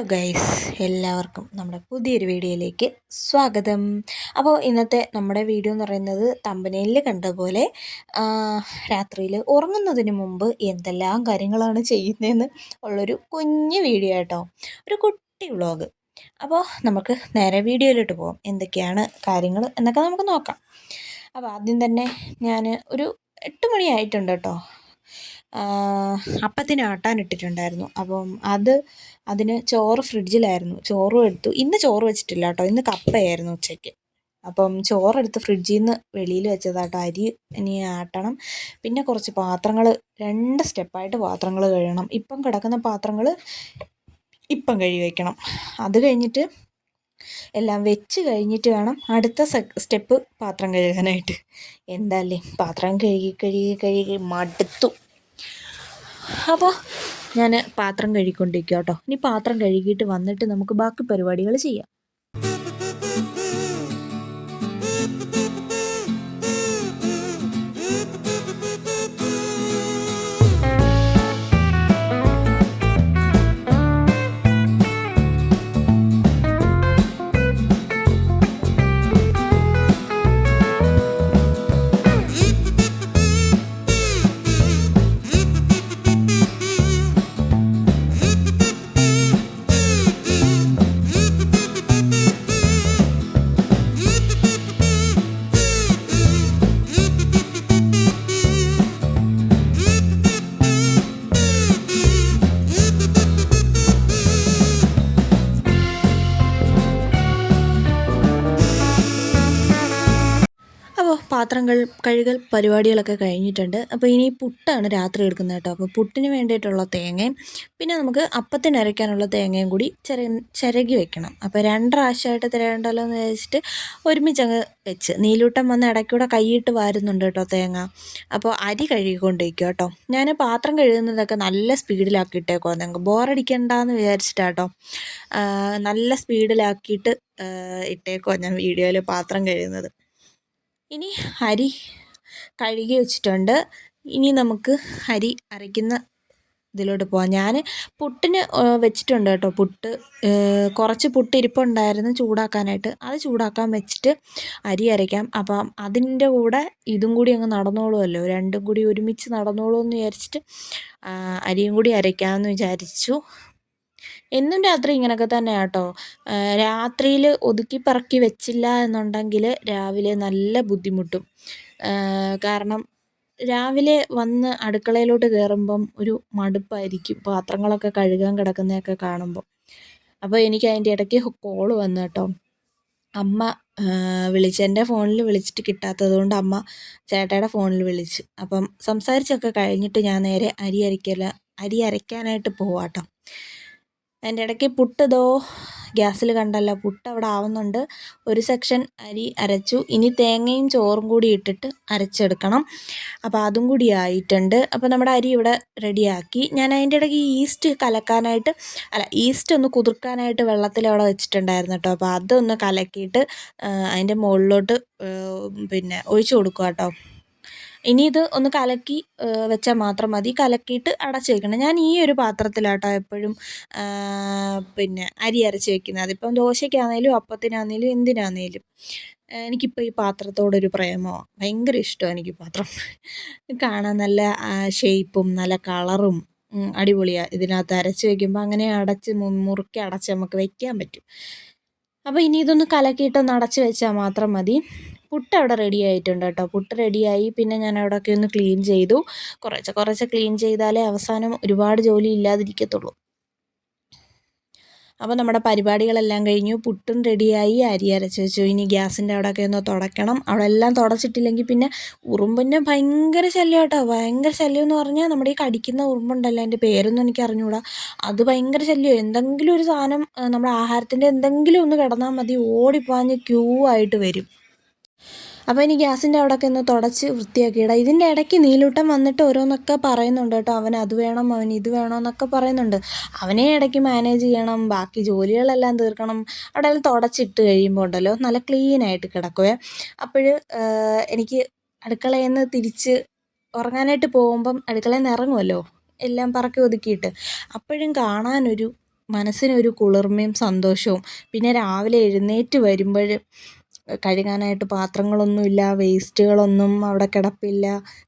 Guys എല്ലാവർക്കും നമ്മുടെ പുതിയൊരു വീഡിയോയിലേക്ക് സ്വാഗതം. അപ്പോൾ ഇന്നത്തെ നമ്മുടെ വീഡിയോ എന്ന് പറയുന്നത് തമ്പനയിൽ കണ്ട പോലെ രാത്രിയിൽ ഉറങ്ങുന്നതിന് മുമ്പ് എന്തെല്ലാം കാര്യങ്ങളാണ് ചെയ്യുന്നതെന്ന് ഉള്ളൊരു കുഞ്ഞു വീഡിയോ ആട്ടോ. ഒരു കുട്ടി വ്ളോഗ്. അപ്പോൾ നമുക്ക് നേരെ വീഡിയോയിലോട്ട് പോകാം എന്തൊക്കെയാണ് കാര്യങ്ങൾ എന്നൊക്കെ നമുക്ക് നോക്കാം. അപ്പോൾ ആദ്യം തന്നെ ഞാൻ ഒരു എട്ട് മണിയായിട്ടുണ്ട് കേട്ടോ. അപ്പത്തിന് ആട്ടാൻ ഇട്ടിട്ടുണ്ടായിരുന്നു. അപ്പം അത് അതിന് ചോറ് ഫ്രിഡ്ജിലായിരുന്നു. ചോറും എടുത്തു. ഇന്ന് ചോറ് വെച്ചിട്ടില്ല കേട്ടോ. ഇന്ന് കപ്പയായിരുന്നു ഉച്ചയ്ക്ക്. അപ്പം ചോറെടുത്ത് ഫ്രിഡ്ജിൽ നിന്ന് വെളിയിൽ വെച്ചതാട്ടോ. അരി ഇനി ആട്ടണം. പിന്നെ കുറച്ച് പാത്രങ്ങൾ രണ്ട് സ്റ്റെപ്പായിട്ട് പാത്രങ്ങൾ കഴുകണം. ഇപ്പം കിടക്കുന്ന പാത്രങ്ങൾ ഇപ്പം കഴുകി വയ്ക്കണം അത് കഴിഞ്ഞിട്ട് എല്ലാം വെച്ച് കഴിഞ്ഞിട്ട് വേണം അടുത്ത സ്റ്റെപ്പ് പാത്രം കഴുകാനായിട്ട്. എന്താല്ലേ? പാത്രം കഴുകി കഴുകി കഴുകി മടുത്തു. അപ്പോൾ ഞാൻ പാത്രം കഴുകിക്കൊണ്ടിരിക്കുക കേട്ടോ ഇനി പാത്രം കഴുകിയിട്ട് വന്നിട്ട് നമുക്ക് ബാക്കി പരിപാടികൾ ചെയ്യാം. പാത്രം കഴുകൽ പരിപാടികളൊക്കെ കഴിഞ്ഞിട്ടുണ്ട്. അപ്പോൾ ഇനി പുട്ടാണ് രാത്രി എടുക്കുന്നത് കേട്ടോ. അപ്പോൾ പുട്ടിന് വേണ്ടിയിട്ടുള്ള തേങ്ങയും പിന്നെ നമുക്ക് അപ്പത്തിന് അരയ്ക്കാനുള്ള തേങ്ങയും കൂടി ചിര ചിരകി വെക്കണം. അപ്പോൾ രണ്ടാവശ്യമായിട്ട് തിരയണ്ടല്ലോ എന്ന് വെച്ചിട്ട് ഒരുമിച്ചങ്ങ് വെച്ച്. നീലൂട്ടം വന്ന് ഇടയ്ക്കൂടെ കൈയിട്ട് വാരുന്നുണ്ട് കേട്ടോ തേങ്ങ. അപ്പോൾ അരി കഴുകിക്കൊണ്ടിരിക്കും കേട്ടോ. ഞാൻ പാത്രം കഴുകുന്നതൊക്കെ നല്ല സ്പീഡിലാക്കി ഇട്ടേക്കോ നിങ്ങൾക്ക് ബോറടിക്കണ്ടെന്ന് വിചാരിച്ചിട്ടാട്ടോ നല്ല സ്പീഡിലാക്കിയിട്ട് ഇട്ടേക്കോ ഞാൻ വീഡിയോയിൽ പാത്രം കഴുകുന്നത്. ഇനി അരി കഴുകി വെച്ചിട്ടുണ്ട്. ഇനി നമുക്ക് അരി അരയ്ക്കുന്ന ഇതിലോട്ട് പോവാം. ഞാൻ പുട്ടിന് വെച്ചിട്ടുണ്ട് കേട്ടോ പുട്ട്. കുറച്ച് പുട്ട് ഇരിപ്പുണ്ടായിരുന്നു ചൂടാക്കാനായിട്ട്. അത് ചൂടാക്കാൻ വെച്ചിട്ട് അരി അരയ്ക്കാം. അപ്പം അതിന്റെ കൂടെ ഇതും കൂടി അങ്ങ് നടന്നോളുമല്ലോ. രണ്ടും കൂടി ഒരുമിച്ച് നടന്നോളൂ എന്ന് വിചാരിച്ചിട്ട് അരിയും കൂടി അരയ്ക്കാമെന്ന് വിചാരിച്ചു. എന്നും രാത്രി ഇങ്ങനെയൊക്കെ തന്നെ കേട്ടോ രാത്രിയിൽ ഒതുക്കി പറക്കി വെച്ചില്ല എന്നുണ്ടെങ്കിൽ രാവിലെ നല്ല ബുദ്ധിമുട്ടും. കാരണം രാവിലെ വന്ന് അടുക്കളയിലോട്ട് കയറുമ്പം ഒരു മടുപ്പായിരിക്കും. പാത്രങ്ങളൊക്കെ കഴുകാൻ കിടക്കുന്നതൊക്കെ കാണുമ്പോൾ അപ്പോൾ എനിക്ക് അതിന്റെ ഇടയ്ക്ക് കോൾ വന്നു കേട്ടോ. അമ്മ വിളിച്ച് എന്റെ ഫോണിൽ വിളിച്ചിട്ട് കിട്ടാത്തത് കൊണ്ട് അമ്മ ചേട്ടയുടെ ഫോണിൽ വിളിച്ച്. അപ്പം സംസാരിച്ചൊക്കെ കഴിഞ്ഞിട്ട് ഞാൻ നേരെ അരി അരയ്ക്കല അരി അരയ്ക്കാനായിട്ട് പോവാട്ടോ. അതിന്റെ ഇടയ്ക്ക് പുട്ട് ദോ ഗ്യാസിൽ കണ്ടല്ലോ പുട്ട് അവിടെ ആവുന്നുണ്ട്. ഒരു സെക്ഷൻ അരി അരച്ചു. ഇനി തേങ്ങയും ചോറും കൂടി ഇട്ടിട്ട് അരച്ചെടുക്കണം. അപ്പോൾ അതും കൂടി ആയിട്ടുണ്ട്. അപ്പോൾ നമ്മുടെ അരി ഇവിടെ റെഡിയാക്കി. ഞാൻ അതിന്റെ ഇടയ്ക്ക് ഈസ്റ്റ് കലക്കാനായിട്ട് അല്ല ഈസ്റ്റ് ഒന്ന് കുതിർക്കാനായിട്ട് വെള്ളത്തിൽ അവിടെ വെച്ചിട്ടുണ്ടായിരുന്നു കേട്ടോ. അപ്പോൾ അതൊന്ന് കലക്കിയിട്ട് അതിന്റെ മുകളിലോട്ട് പിന്നെ ഒഴിച്ചു കൊടുക്കുക കേട്ടോ. ഇനി ഇത് ഒന്ന് കലക്കി വെച്ചാൽ മാത്രം മതി. കലക്കിയിട്ട് അടച്ച് വെക്കണം. ഞാൻ ഈ ഒരു പാത്രത്തിലാട്ടോ എപ്പോഴും പിന്നെ അരി അരച്ച് വെക്കുന്നത്. അതിപ്പം ദോശയ്ക്കാണേലും അപ്പത്തിനാണേലും എന്തിനാണേലും. എനിക്കിപ്പോൾ ഈ പാത്രത്തോടൊരു പ്രേമമാണ് ഭയങ്കര ഇഷ്ടമാണ് എനിക്ക് പാത്രം. കാണാൻ നല്ല ഷേപ്പും നല്ല കളറും അടിപൊളിയാണ് ഇതിനകത്ത് അരച്ച് വയ്ക്കുമ്പോൾ അങ്ങനെ അടച്ച് മുറുക്കി അടച്ച് നമുക്ക് വയ്ക്കാൻ പറ്റും. അപ്പോൾ ഇനി ഇതൊന്ന് കലക്കിയിട്ടൊന്ന് അടച്ച് വെച്ചാൽ മാത്രം മതി. പുട്ട് അവിടെ റെഡി ആയിട്ടുണ്ട് കേട്ടോ. പുട്ട് റെഡിയായി പിന്നെ ഞാൻ അവിടെയൊക്കെ ഒന്ന് ക്ലീൻ ചെയ്തു. കുറച്ച് കുറച്ച് ക്ലീൻ ചെയ്താലേ അവസാനം ഒരുപാട് ജോലി ഇല്ലാതിരിക്കത്തുള്ളൂ. അപ്പോൾ നമ്മുടെ പരിപാടികളെല്ലാം കഴിഞ്ഞു. പുട്ടും റെഡിയായി അരി അരച്ച് വെച്ചു. ഇനി ഗ്യാസിന്റെ അവിടെയൊക്കെ ഒന്ന് തുടയ്ക്കണം അവിടെ എല്ലാം തുടച്ചിട്ടില്ലെങ്കിൽ പിന്നെ ഉറുമ്പിന്റെ ഭയങ്കര ശല്യം കേട്ടോ. ഭയങ്കര ശല്യം എന്ന് പറഞ്ഞാൽ നമ്മുടെ ഈ കടിക്കുന്ന ഉറുമ്പുണ്ടല്ലോ അതിന്റെ പേരൊന്നും എനിക്ക് അറിഞ്ഞുകൂടാ അത് ഭയങ്കര ശല്യം. എന്തെങ്കിലും ഒരു സാധനം നമ്മുടെ ആഹാരത്തിന്റെ എന്തെങ്കിലും ഒന്ന് കിടന്നാൽ മതി. ഓടിപ്പാഞ്ഞ് ക്യൂ ആയിട്ട് വരും. അപ്പോൾ ഇനി ഗ്യാസിന്റെ അവിടെയൊക്കെ ഒന്ന് തുടച്ച് വൃത്തിയാക്കി ഇടാം. ഇതിന്റെ ഇടയ്ക്ക് നീലൂട്ടം വന്നിട്ട് ഓരോന്നൊക്കെ പറയുന്നുണ്ട് കേട്ടോ. അവൻ അത് വേണം അവൻ ഇത് വേണം എന്നൊക്കെ പറയുന്നുണ്ട്. അവനെ ഇടയ്ക്ക് മാനേജ് ചെയ്യണം ബാക്കി ജോലികളെല്ലാം തീർക്കണം. അവിടെ എല്ലാം തുടച്ചിട്ട് കഴിയുമ്പോൾ ഉണ്ടല്ലോ നല്ല ക്ലീനായിട്ട് കിടക്കുവേ. അപ്പോൾ എനിക്ക് അടുക്കളയിൽ നിന്ന് തിരിച്ച് ഉറങ്ങാനായിട്ട് പോകുമ്പം അടുക്കളയിൽ നിന്ന് ഇറങ്ങുമല്ലോ എല്ലാം പറക്കി ഒതുക്കിയിട്ട്. അപ്പോഴും കാണാനൊരു മനസ്സിനൊരു കുളിർമയും സന്തോഷവും. പിന്നെ രാവിലെ എഴുന്നേറ്റ് വരുമ്പോൾ കഴുകാനായിട്ട് പാത്രങ്ങളൊന്നുമില്ല വേസ്റ്റുകളൊന്നും അവിടെ കിടപ്പില്ല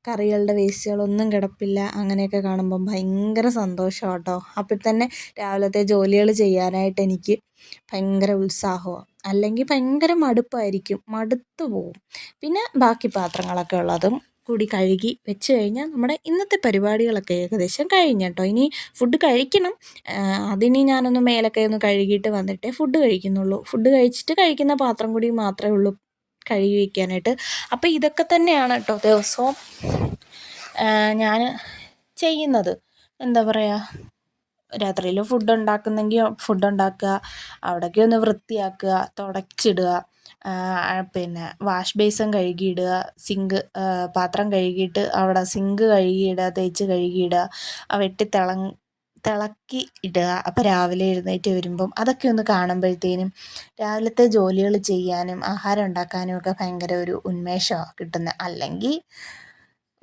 കറികളുടെ വേസ്റ്റുകളൊന്നും കിടപ്പില്ല അങ്ങനെയൊക്കെ കാണുമ്പം ഭയങ്കര സന്തോഷമാണ് കേട്ടോ അപ്പോൾ തന്നെ രാവിലത്തെ ജോലികൾ ചെയ്യാനായിട്ട് എനിക്ക് ഭയങ്കര ഉത്സാഹമാണ് അല്ലെങ്കിൽ ഭയങ്കര മടുപ്പായിരിക്കും മടുത്തു പോവും. പിന്നെ ബാക്കി പാത്രങ്ങളൊക്കെ ഉള്ളതും കൂടി കഴുകി വെച്ച് കഴിഞ്ഞാൽ നമ്മുടെ ഇന്നത്തെ പരിപാടികളൊക്കെ ഏകദേശം കഴിഞ്ഞ കേട്ടോ. ഇനി ഫുഡ് കഴിക്കണം. അതിനി ഞാനൊന്ന് മേലൊക്കെ ഒന്ന് കഴുകിയിട്ട് വന്നിട്ടേ ഫുഡ് കഴിക്കുന്നുള്ളൂ. ഫുഡ് കഴിച്ചിട്ട് കഴിക്കുന്ന പാത്രം കൂടി മാത്രമേ ഉള്ളൂ കഴുകി വയ്ക്കാനായിട്ട് അപ്പോൾ ഇതൊക്കെ തന്നെയാണ് കേട്ടോ ദിവസവും ഞാൻ ചെയ്യുന്നത്. എന്താ പറയുക രാത്രിയിൽ ഫുഡ് ഉണ്ടാക്കുന്നെങ്കിൽ ഫുഡ് ഉണ്ടാക്കുക അവിടെയൊക്കെ ഒന്ന് വൃത്തിയാക്കുക തുടച്ചിടുക പിന്നെ വാഷ് ബേസിൻ കഴുകിയിടുക സിങ്ക് പാത്രം കഴുകിയിട്ട് അവിടെ സിങ്ക് കഴുകിയിടുക തേച്ച് കഴുകിയിടുക വെട്ടി തിള തിളക്കി ഇടുക. അപ്പോൾ രാവിലെ എഴുന്നേറ്റ് വരുമ്പം അതൊക്കെ ഒന്ന് കാണുമ്പോഴത്തേനും രാവിലത്തെ ജോലികൾ ചെയ്യാനും ആഹാരം ഉണ്ടാക്കാനും ഒക്കെ ഭയങ്കര ഒരു ഉന്മേഷമാണ് കിട്ടുന്നത് അല്ലെങ്കിൽ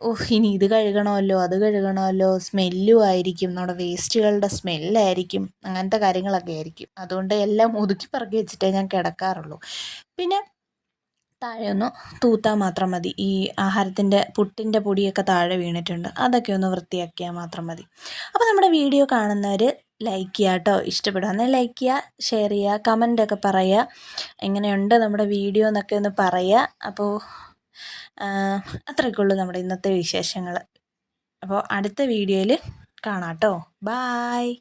ഓഹ് ഇനി ഇത് കഴുകണമല്ലോ അത് കഴുകണമല്ലോ സ്മെല്ലും ആയിരിക്കും. നമ്മുടെ വേസ്റ്റുകളുടെ സ്മെല്ലായിരിക്കും. അങ്ങനത്തെ കാര്യങ്ങളൊക്കെ ആയിരിക്കും. അതുകൊണ്ട് എല്ലാം ഒതുക്കി പറക്കി വെച്ചിട്ടേ ഞാൻ കിടക്കാറുള്ളൂ. പിന്നെ താഴെ ഒന്ന് തൂത്താൽ മാത്രം മതി. ഈ ആഹാരത്തിന്റെ പുട്ടിന്റെ പൊടിയൊക്കെ താഴെ വീണിട്ടുണ്ട്. അതൊക്കെ ഒന്ന് വൃത്തിയാക്കിയാൽ മാത്രം മതി. അപ്പോൾ നമ്മുടെ വീഡിയോ കാണുന്നവർ ലൈക്ക് ചെയ്യുക കേട്ടോ. ഇഷ്ടപ്പെടുകയാണെങ്കിൽ ലൈക്ക് ചെയ്യുക ഷെയർ ചെയ്യുക കമന്റൊക്കെ പറയുക. എങ്ങനെയുണ്ട് നമ്മുടെ വീഡിയോ എന്നൊക്കെ ഒന്ന് പറയുക. അപ്പോൾ അത്രയൊക്കെ ഉള്ളൂ നമ്മുടെ ഇന്നത്തെ വിശേഷങ്ങൾ അപ്പോൾ അടുത്ത വീഡിയോയിൽ കാണാം കേട്ടോ ബായ്.